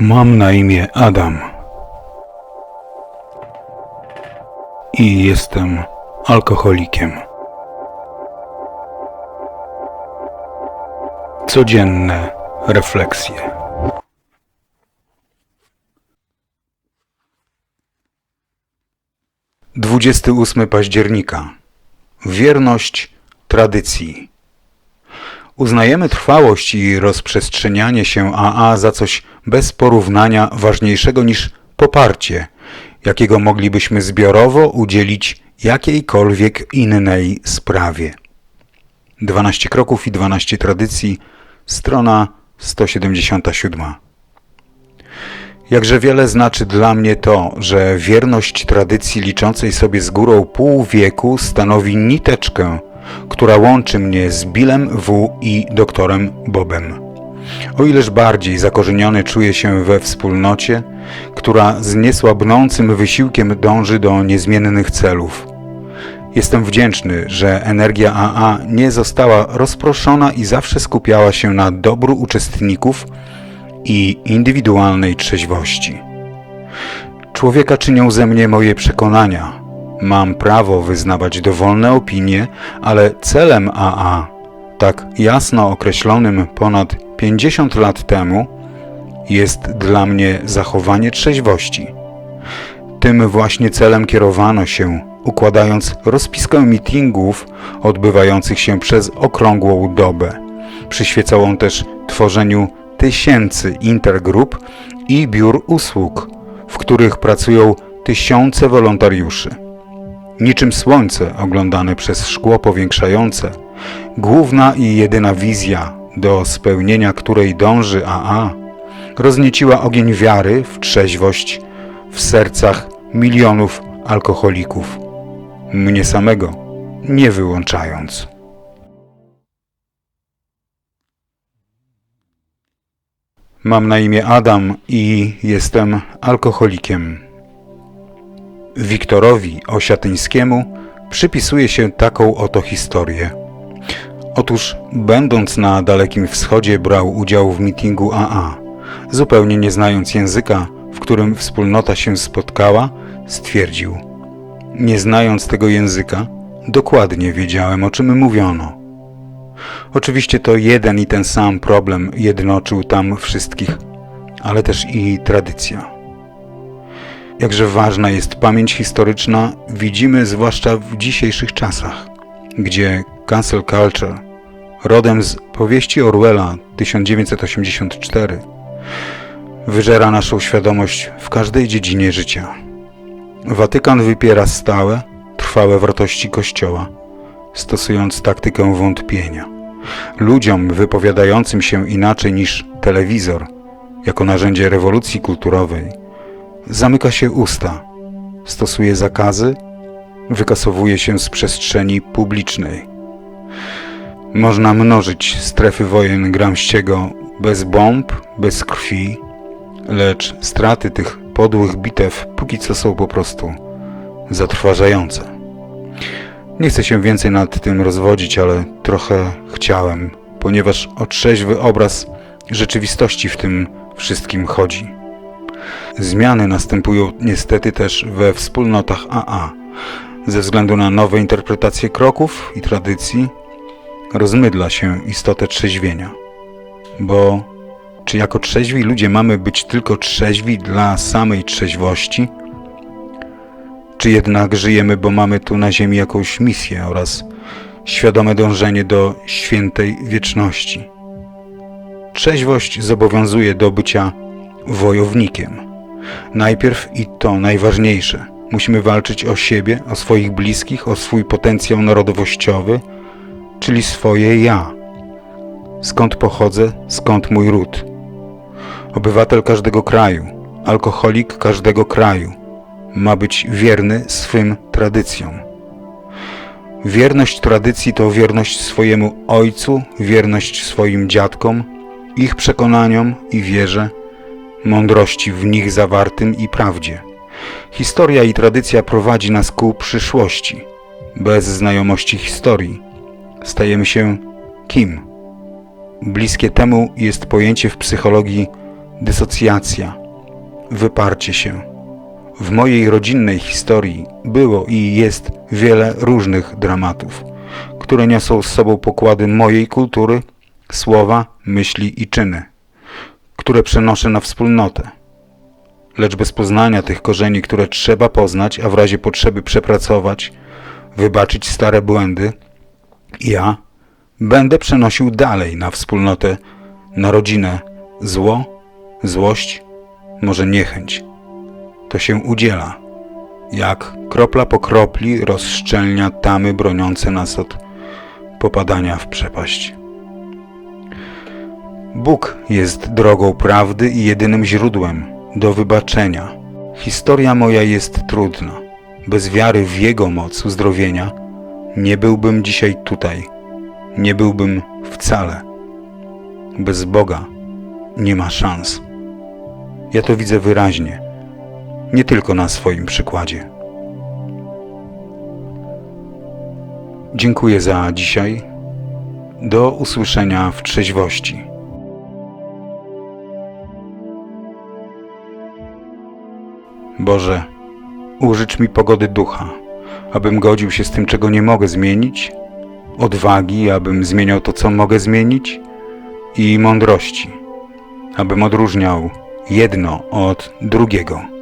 Mam na imię Adam. I jestem alkoholikiem. Codzienne refleksje. Dwudziesty ósmy października. Wierność tradycji. Uznajemy trwałość i rozprzestrzenianie się AA za coś bez porównania ważniejszego niż poparcie, jakiego moglibyśmy zbiorowo udzielić jakiejkolwiek innej sprawie. 12 kroków i 12 tradycji, strona 177. Jakże wiele znaczy dla mnie to, że wierność tradycji liczącej sobie z górą pół wieku stanowi niteczkę, która łączy mnie z Billem W. i doktorem Bobem. O ileż bardziej zakorzeniony czuję się we wspólnocie, która z niesłabnącym wysiłkiem dąży do niezmiennych celów. Jestem wdzięczny, że energia AA nie została rozproszona i zawsze skupiała się na dobru uczestników i indywidualnej trzeźwości. Człowieka czynią ze mnie moje przekonania. Mam prawo wyznawać dowolne opinie, ale celem AA, tak jasno określonym ponad 50 lat temu, jest dla mnie zachowanie trzeźwości. Tym właśnie celem kierowano się, układając rozpiskę meetingów odbywających się przez okrągłą dobę. Przyświecał on też tworzeniu tysięcy intergrup i biur usług, w których pracują tysiące wolontariuszy. Niczym słońce oglądane przez szkło powiększające, główna i jedyna wizja, do spełnienia której dąży AA, roznieciła ogień wiary w trzeźwość w sercach milionów alkoholików, mnie samego nie wyłączając. Mam na imię Adam i jestem alkoholikiem. Wiktorowi Osiatyńskiemu przypisuje się taką oto historię. Otóż, będąc na Dalekim Wschodzie, brał udział w mitingu AA. Zupełnie nie znając języka, w którym wspólnota się spotkała, stwierdził: Nie znając tego języka, dokładnie wiedziałem, o czym mówiono. Oczywiście to jeden i ten sam problem jednoczył tam wszystkich, ale też i tradycja. Jakże ważna jest pamięć historyczna, widzimy zwłaszcza w dzisiejszych czasach, gdzie cancel culture, rodem z powieści Orwella 1984, wyżera naszą świadomość w każdej dziedzinie życia. Watykan wypiera stałe, trwałe wartości Kościoła, stosując taktykę wątpienia. Ludziom wypowiadającym się inaczej niż telewizor, jako narzędzie rewolucji kulturowej, zamyka się usta, stosuje zakazy, wykasowuje się z przestrzeni publicznej. Można mnożyć strefy wojen Gramściego bez bomb, bez krwi, lecz straty tych podłych bitew póki co są po prostu zatrważające. Nie chcę się więcej nad tym rozwodzić, ale trochę chciałem, ponieważ o trzeźwy obraz rzeczywistości w tym wszystkim chodzi. Zmiany następują niestety też we wspólnotach AA. Ze względu na nowe interpretacje kroków i tradycji rozmydla się istotę trzeźwienia. Bo czy jako trzeźwi ludzie mamy być tylko trzeźwi dla samej trzeźwości? Czy jednak żyjemy, bo mamy tu na ziemi jakąś misję oraz świadome dążenie do świętej wieczności? Trzeźwość zobowiązuje do bycia wojownikiem. Najpierw i to najważniejsze. Musimy walczyć o siebie, o swoich bliskich, o swój potencjał narodowościowy, czyli swoje ja. Skąd pochodzę, skąd mój ród. Obywatel każdego kraju, alkoholik każdego kraju ma być wierny swym tradycjom. Wierność tradycji to wierność swojemu ojcu, wierność swoim dziadkom, ich przekonaniom i wierze, mądrości w nich zawartym i prawdzie. Historia i tradycja prowadzi nas ku przyszłości. Bez znajomości historii stajemy się kim? Bliskie temu jest pojęcie w psychologii dysocjacja, wyparcie się. W mojej rodzinnej historii było i jest wiele różnych dramatów, które niosą z sobą pokłady mojej kultury, słowa, myśli i czyny, które przenoszę na wspólnotę. Lecz bez poznania tych korzeni, które trzeba poznać, a w razie potrzeby przepracować, wybaczyć stare błędy, ja będę przenosił dalej na wspólnotę, na rodzinę zło, złość, może niechęć. To się udziela, jak kropla po kropli rozszczelnia tamy broniące nas od popadania w przepaść. Bóg jest drogą prawdy i jedynym źródłem do wybaczenia. Historia moja jest trudna. Bez wiary w Jego moc uzdrowienia nie byłbym dzisiaj tutaj. Nie byłbym wcale. Bez Boga nie ma szans. Ja to widzę wyraźnie, nie tylko na swoim przykładzie. Dziękuję za dzisiaj. Do usłyszenia w trzeźwości. Boże, użycz mi pogody ducha, abym godził się z tym, czego nie mogę zmienić, odwagi, abym zmieniał to, co mogę zmienić, i mądrości, abym odróżniał jedno od drugiego.